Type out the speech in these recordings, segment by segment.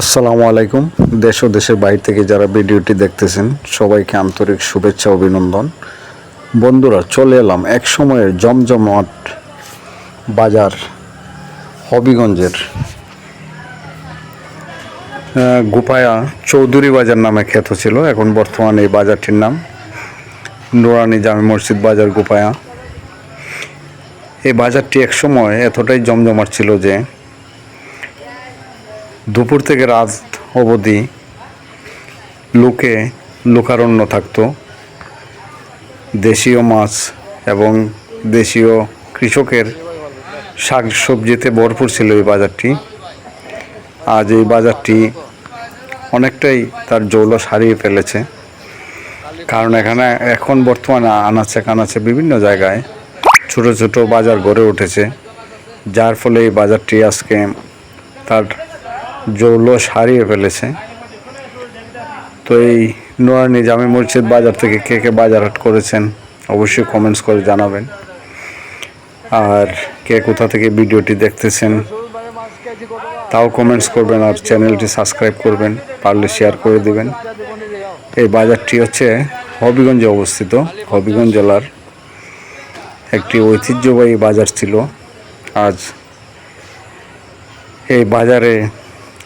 আসসালামু আলাইকুম। দেশ ও দেশের বাইরে থেকে যারা ভিডিওটি দেখতেছেন, সবাইকে আন্তরিক শুভেচ্ছা, অভিনন্দন। বন্ধুরা, চলে এলাম এক সময়ের জমজমাট বাজার হবিগঞ্জের গুপায়া চৌধুরী বাজার নামে খ্যাত ছিল। এখন বর্তমানে এই বাজারটির নাম নুরানি জামে মসজিদ বাজার গুপায়া। এই বাজারটি এক সময় এতটাই জমজমাট ছিল যে দুপুর থেকে রাত অবধি লোকে লোকারণ্য থাকত। দেশীয় মাছ এবং দেশীয় কৃষকের শাক সবজিতে ভরপুর ছিল এই বাজারটি। আজ এই বাজারটি অনেকটাই তার জৌলস হারিয়ে ফেলেছে। কারণ এখানে এখন বর্তমানে আনাচে কানাচে বিভিন্ন জায়গায় ছোট ছোট বাজার গড়ে উঠেছে, যার ফলে এই বাজারটি আজকে তার জৌলস হারিয়ে ফেলেছে। তো এই নোয়ানি জামে মসজিদ বাজার থেকে কে কে বাজার হাট করেছেন, অবশ্যই কমেন্টস করে জানাবেন। আর কে কোথা থেকে ভিডিওটি দেখতেছেন, তাও কমেন্টস করবেন আর চ্যানেলটি সাবস্ক্রাইব করবেন, পারলে শেয়ার করে দিবেন। এই বাজারটি হচ্ছে হবিগঞ্জে অবস্থিত, হবিগঞ্জ জেলার একটি ঐতিহ্যবাহী বাজার ছিল। আজ এই বাজারে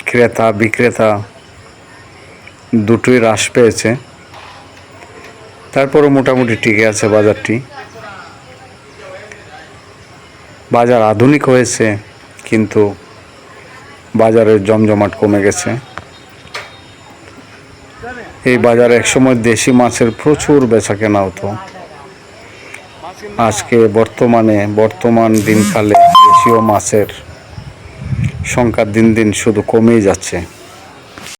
ক্রেতা বিক্রেতা দুটোই হ্রাস পেয়েছে। তারপরে মোটামুটি টিকে আছে বাজারটি। বাজার আধুনিক হয়েছে, কিন্তু বাজারের জমজমাট কমে গেছে। এই বাজারে একসময় দেশি মাছের প্রচুর বেচা কেনা হতো। আজকে বর্তমানে, বর্তমান দিনকালে দেশীয় মাছের সংখ্যা দিন দিন শুধু কমেই যাচ্ছে।